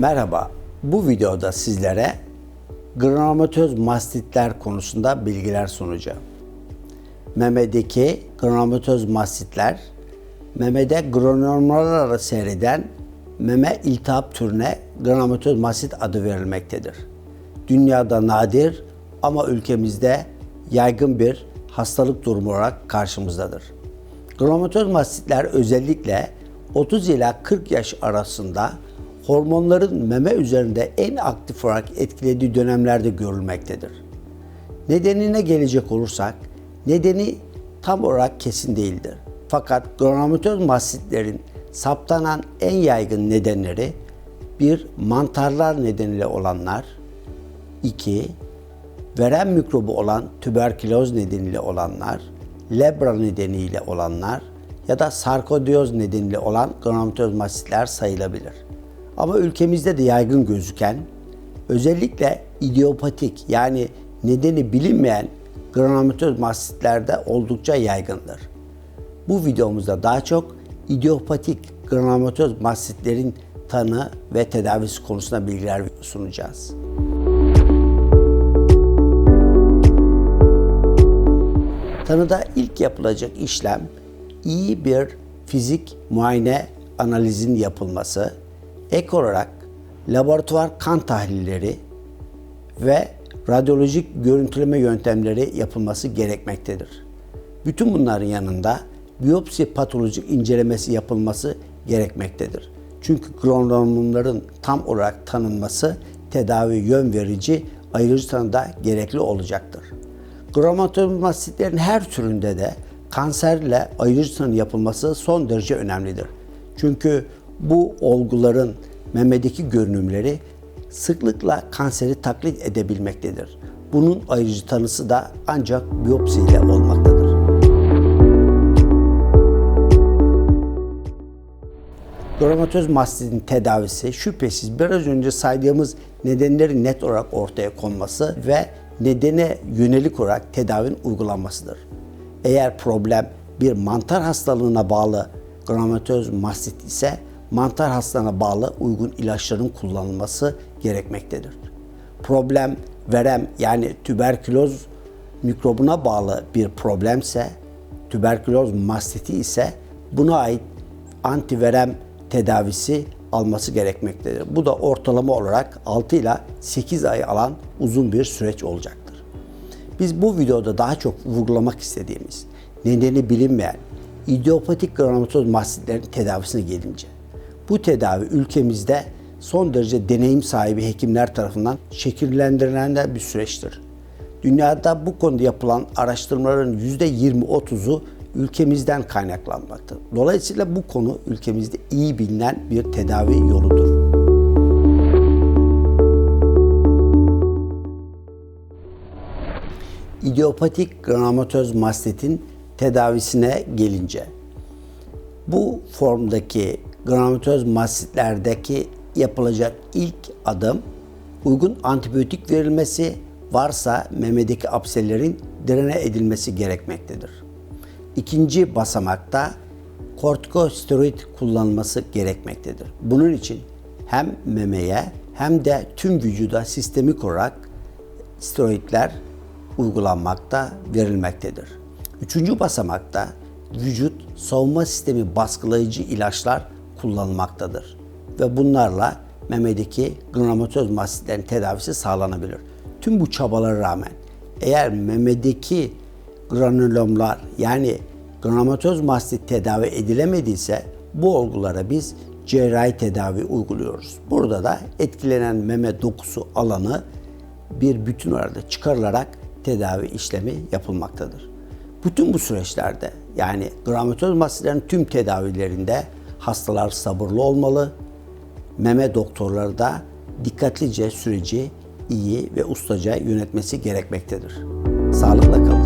Merhaba, bu videoda sizlere granulomatoz mastitler konusunda bilgiler sunacağım. Memedeki granulomatoz mastitler, memede granulomlarla seyreden meme iltihap türüne granulomatoz mastit adı verilmektedir. Dünyada nadir ama ülkemizde yaygın bir hastalık durumu olarak karşımızdadır. Granulomatoz mastitler özellikle 30 ila 40 yaş arasında hormonların meme üzerinde en aktif olarak etkilediği dönemlerde görülmektedir. Nedenine gelecek olursak, nedeni tam olarak kesin değildir. Fakat granulomatoz mastitlerin saptanan en yaygın nedenleri bir mantarlar nedeniyle olanlar, 2. Verem mikrobu olan tüberküloz nedeniyle olanlar, lebra nedeniyle olanlar ya da sarkodiyoz nedeniyle olan granulomatoz mastitler sayılabilir. Ama ülkemizde de yaygın gözüken, özellikle idiopatik yani nedeni bilinmeyen granulomatoz mastitlerde oldukça yaygındır. Bu videomuzda daha çok idiopatik granulomatoz mastitlerin tanı ve tedavisi konusunda bilgiler sunacağız. Tanıda ilk yapılacak işlem iyi bir fizik muayene analizin yapılması, ek olarak laboratuvar kan tahlilleri ve radyolojik görüntüleme yöntemleri yapılması gerekmektedir. Bütün bunların yanında biyopsi patolojik incelemesi yapılması gerekmektedir. Çünkü granulomların tam olarak tanınması tedavi yön verici ayırıcı tanıda gerekli olacaktır. Granulomatomasitlerin her türünde de kanserle ayırıcı tanı yapılması son derece önemlidir. Çünkü bu olguların memedeki görünümleri sıklıkla kanseri taklit edebilmektedir. Bunun ayırıcı tanısı da ancak biyopsi ile olmaktadır. Granulomatoz mastitin tedavisi şüphesiz biraz önce saydığımız nedenlerin net olarak ortaya konması ve nedene yönelik olarak tedavinin uygulanmasıdır. Eğer problem bir mantar hastalığına bağlı granulomatoz mastit ise mantar hastalığına bağlı uygun ilaçların kullanılması gerekmektedir. Problem verem yani tüberküloz mikrobuna bağlı bir problemse, tüberküloz mastiti ise buna ait antiverem tedavisi alması gerekmektedir. Bu da ortalama olarak 6 ile 8 ay alan uzun bir süreç olacaktır. Biz bu videoda daha çok vurgulamak istediğimiz nedeni bilinmeyen idiopatik granulomatoz mastitlerin tedavisine gelince bu tedavi ülkemizde son derece deneyim sahibi hekimler tarafından şekillendirilen de bir süreçtir. Dünyada bu konuda yapılan araştırmaların %20-30'u ülkemizden kaynaklanmaktadır. Dolayısıyla bu konu ülkemizde iyi bilinen bir tedavi yoludur. İdiopatik granulomatoz mastitin tedavisine gelince bu formdaki granulomatoz mastitlerdeki yapılacak ilk adım uygun antibiyotik verilmesi varsa memedeki apsellerin drene edilmesi gerekmektedir. İkinci basamakta kortikosteroid kullanılması gerekmektedir. Bunun için hem memeye hem de tüm vücuda sistemik olarak steroidler uygulanmakta, verilmektedir. Üçüncü basamakta vücut savunma sistemi baskılayıcı ilaçlar kullanılmaktadır. Ve bunlarla memedeki granulomatoz mastitlerin tedavisi sağlanabilir. Tüm bu çabalara rağmen eğer memedeki granülomlar yani granulomatoz mastit tedavi edilemediyse bu olgulara biz cerrahi tedavi uyguluyoruz. Burada da etkilenen meme dokusu alanı bir bütün arada çıkarılarak tedavi işlemi yapılmaktadır. Bütün bu süreçlerde yani granulomatoz mastitlerin tüm tedavilerinde hastalar sabırlı olmalı. Meme doktorları da dikkatlice süreci iyi ve ustaca yönetmesi gerekmektedir. Sağlıkla kalın.